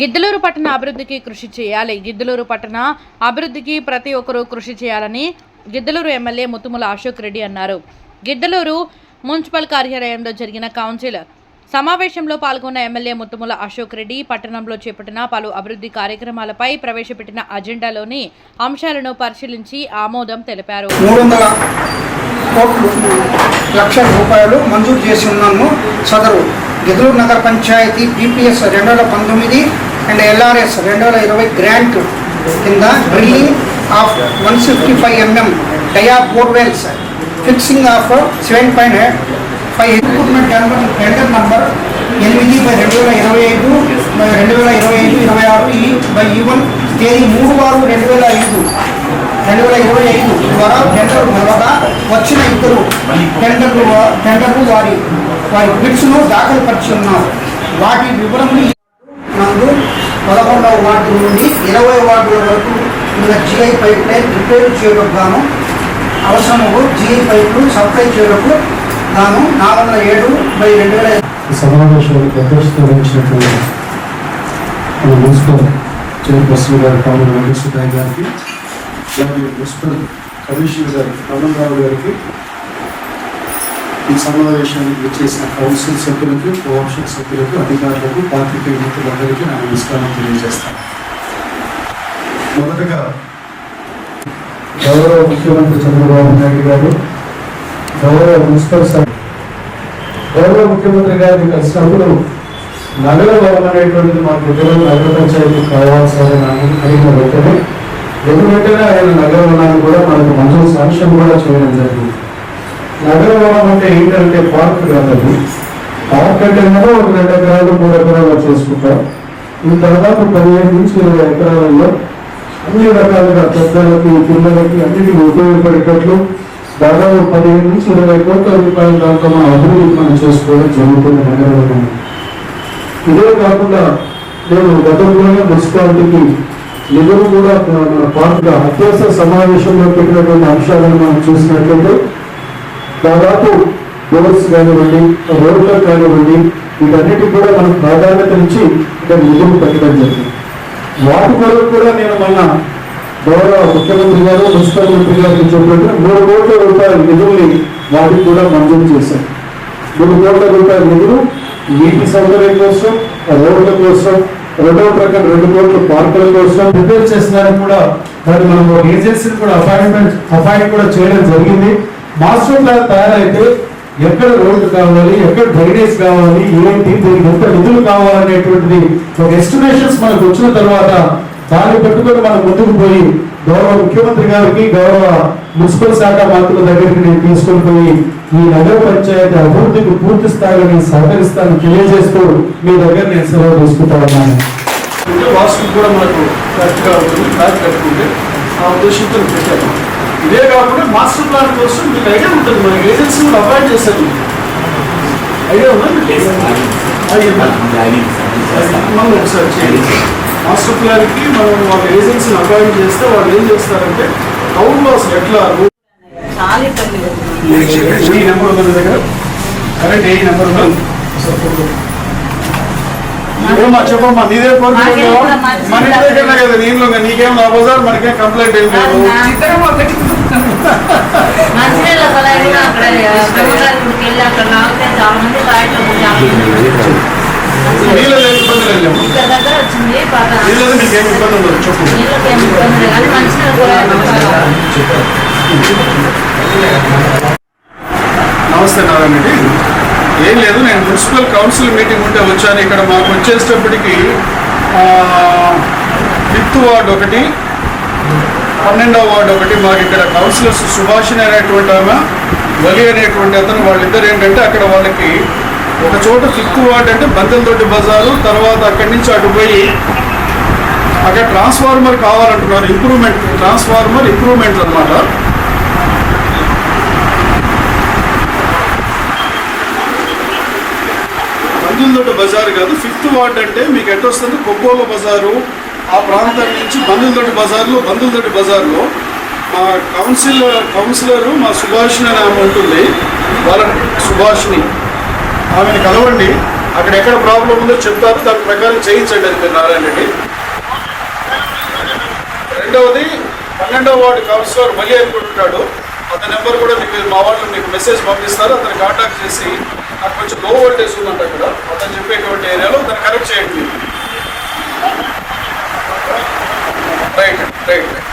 గిద్దలూరు పట్టణ అభివృద్ధికి కృషి చేయాలి. గిద్దలూరు పట్టణ అభివృద్ధికి ప్రతి ఒక్కరూ కృషి చేయాలని గిద్దలూరు ఎమ్మెల్యే ముత్తుముల అశోక్ రెడ్డి అన్నారు. గిద్దలూరు మున్సిపల్ కార్యాలయంలో జరిగిన కౌన్సిల్ సమావేశంలో పాల్గొన్న ఎమ్మెల్యే ముత్తుముల అశోక్ రెడ్డి పట్టణంలో చేపట్టిన పలు అభివృద్ధి కార్యక్రమాలపై ప్రవేశపెట్టిన అజెండాలోని అంశాలను పరిశీలించి ఆమోదం తెలిపారు. మూడు వందల కోట్లు లక్షల రూపాయలు మంజూరు చేసి ఉన్నాము సదరు గిదురు నగర పంచాయతీ పీపీఎస్ రెండు వేల పంతొమ్మిది అండ్ ఎల్ఆర్ఎస్ రెండు వేల ఇరవై గ్రాంట్ కింద drilling of one fifty five MM dia borewells fixing of seven point five recruitment tender tender number ఎనిమిది బై రెండు వేల ఇరవై ఐదు బై రెండు వేల ఇరవై ఐదు ఇరవై ఆరు ఈ బై ఈవన్ తేదీ మూడు వారు రెండు వేల ఐదు. రెండు వేల ఇరవై ఐదు ద్వారా టెండర్ తర్వాత వచ్చిన ఇద్దరు టెండర్లు టెండర్లు వారి వారి బిడ్స్ను దాఖలు పరిచి ఉన్నారు. వాటి వివరములు నందు పదకొండవ వార్డు నుండి ఇరవై వార్డుల వరకు ఉన్న జిఐ పైప్ లైన్ రిపేర్ చేయడం గాను అవసరము జిఐ పైపులు సప్లై చేయడానికి గాను నాలుగు వందల ఏడు బై రెండు వేల ఈ సమావేశానికి అధ్యక్షత వహించినటువంటి మన మున్సిపల్ చైర్పర్సన్ గారు కామన్ వెంకటసుబ్బయ్య గారికి అలాగే మున్సిపల్ కమిషనర్ గారు గారికి ఈ సమావేశానికి చేసిన కౌన్సిల్ సభ్యులకు కోఆప్షన్ సభ్యులకు అధికారులకు పాత్రికేయ మిత్రులందరికీ నా నమస్కారం తెలియజేస్తాను. మొదటగా గౌరవ ముఖ్యమంత్రి చంద్రబాబు నాయుడు గారు గౌరవ మున్సిపల్ సభ. గౌరవ ముఖ్యమంత్రి గారిని కలిసినప్పుడు నగర భవనం అనేటువంటిది మాకు ఇద్దరు నగర పంచాయతీ కావాల్సిన అడిగిన వెంటనే ఎందుకంటే ఆయన నగర వనాన్ని కూడా మనకు మంజూరు శాంక్షన్ కూడా చేయడం జరిగింది. నగర వనం అంటే ఏంటంటే పార్క్ కాదు పార్క్ అంటే కూడా ఒక రెండు ఎకరాలు మూడు ఎకరాలు చేసుకుంటాం. ఈ దాదాపు పదిహేను నుంచి ఇరవై ఎకరాలలో అన్ని రకాలుగా పెద్దలకి పిల్లలకి అన్నిటికీ ఉపయోగపడేటట్లు దాదాపు పదిహేను నుంచి ఇరవై కోట్ల రూపాయల దాకా మన అభివృద్ధి మనం చేసుకోవడం జరుగుతుంది నగరంలో ఇదే కాకుండా నేను గతంలోనే మున్సిపాలిటీకి నిధులు కూడా మన పార్టీగా అత్యవసర సమావేశంలో పెట్టినటువంటి అంశాలను మనం చూసినట్లయితే దాదాపు రోడ్స్ కానివ్వండి రోడ్లు కానివ్వండి వీటన్నిటికి కూడా మనం ప్రాధాన్యత ఇచ్చి ఇక్కడ నిధులు పెట్టడం జరిగింది. వాటి కొరకు కూడా నేను మొన్న గౌరవ ముఖ్యమంత్రి గారు మున్సిపల్ మంత్రి గారికి చెప్పినట్టు మూడు కోట్ల రూపాయల నిధుల్ని వాటికి కూడా మంజూరు చేశారు. మూడు కోట్ల రూపాయల నిధులు నీటి సౌకర్యం కోసం రోడ్ల కోసం రెండవ ప్రకారం రెండు కోట్ల పార్కుల కోసం ప్రిపేర్ చేస్తున్నారని కూడా దాన్ని మనం ఒక ఏజెన్సీని కూడా అపాయింట్మెంట్ అపాయింట్ కూడా చేయడం జరిగింది. మాస్టర్ ప్లాన్ తయారైతే ఎక్కడ రోడ్డు కావాలి ఎక్కడ డ్రైనేజ్ కావాలి ఏంటి దీనికి ఎంత నిధులు కావాలనేటువంటిది ఒక ఎస్టిమేషన్స్ మనకు వచ్చిన తర్వాత దాన్ని పెట్టుకొని మనం ముందుకు పోయి గౌరవ ముఖ్యమంత్రి గారికి గౌరవ మున్సిపల్ శాఖ మంత్రుల దగ్గరికి నేను తీసుకొని పోయి ఈ నగర పంచాయతీ అభివృద్ధికి పూర్తి స్థాయిలో నేను సహకరిస్తాను తెలియజేస్తూ మీ దగ్గర నేను సెలవు తీసుకుంటా ఉన్నాను కూడా మనకు కరెక్ట్గా ఉంటుంది కట్టుకుంటే ఆ ఉద్దేశంతో ఇదే కాకుండా మాస్టర్ ప్లాన్ కోసం మీకు ఐడియా ఉంటుంది మన ఏజెన్సీ కూడా అపాయింట్ చేశారు ఐడియా ఉందా మీకు? ఐడియా ఉందా? మనం ఒకసారి చేయండి మాస్టర్ ప్లాన్కి మనం వాళ్ళ ఏజెన్సీని అపాయింట్ చేస్తే వాళ్ళు ఏం చేస్తారంటే టౌన్లో అసలు ఎట్లా. ఈ నెంబర్ ఉంది దగ్గర కరెక్ట్ ఏ నెంబర్ ఏమమ్మా చెప్పమ్మా నీదే మంచి మన ఇంటి దగ్గర కదా నేను నీకేం బజార్ మనకేం కంప్లైంట్ ఏం లేదు అక్కడ బ్రహ్మగారి గుడికి వెళ్ళి అక్కడ నాగితే చాలా మంది ఇక్కడ దగ్గర వచ్చింది ఇబ్బంది లేదు కానీ మంచినీళ్ళు కూడా నమస్తే నారాయణ ఏం లేదు నేను మున్సిపల్ కౌన్సిల్ మీటింగ్ ఉంటే వచ్చాను. ఇక్కడ మాకు వచ్చేటప్పటికి ఫిఫ్త్ వార్డ్ ఒకటి పన్నెండవ వార్డు ఒకటి. మాకు ఇక్కడ కౌన్సిలర్స్ సుభాషిణి అనేటువంటి ఆమె వలి అనేటువంటి అతను వాళ్ళిద్దరు ఏంటంటే అక్కడ వాళ్ళకి ఒక చోట ఫిఫ్త్ వార్డ్ అంటే బందెలతోటి బజారు తర్వాత అక్కడి నుంచి అటు పోయి అక్కడ ట్రాన్స్ఫార్మర్ కావాలంటున్నారు ఇంప్రూవ్మెంట్ ట్రాన్స్ఫార్మర్ ఇంప్రూవ్మెంట్ అన్నమాట. బంధువులతోటి బజారు కాదు ఫిఫ్త్ వార్డ్ అంటే మీకు ఎటు వస్తుంది? కొబ్బోల బజారు ఆ ప్రాంతం నుంచి బందులదొడ్డి బజార్లో బందులదొడ్డి బజార్లో మా కౌన్సిల్ కౌన్సిలర్ మా సుభాషిణి అని ఆమె ఉంటుంది. వాళ్ళ సుభాషిణి ఆమెను కలవండి. అక్కడ ఎక్కడ ప్రాబ్లం ఉందో చెప్తారు. దాని ప్రకారం చేయించండి అని మీరు నారాయణ రెడ్డి. రెండవది పన్నెండవ వార్డు కౌన్సిలర్ మళ్ళీ అనుకుంటున్నాడు అతని నెంబర్ కూడా మీకు మా వాళ్ళు మీకు మెసేజ్ పంపిస్తారు. అతను కాంటాక్ట్ చేసి నాకు కొంచెం లో వోల్టేజ్ ఉందంట అక్కడ. అతను చెప్పేటువంటి ఏరియాలో దాన్ని కరెక్ట్ చేయండి. Amen.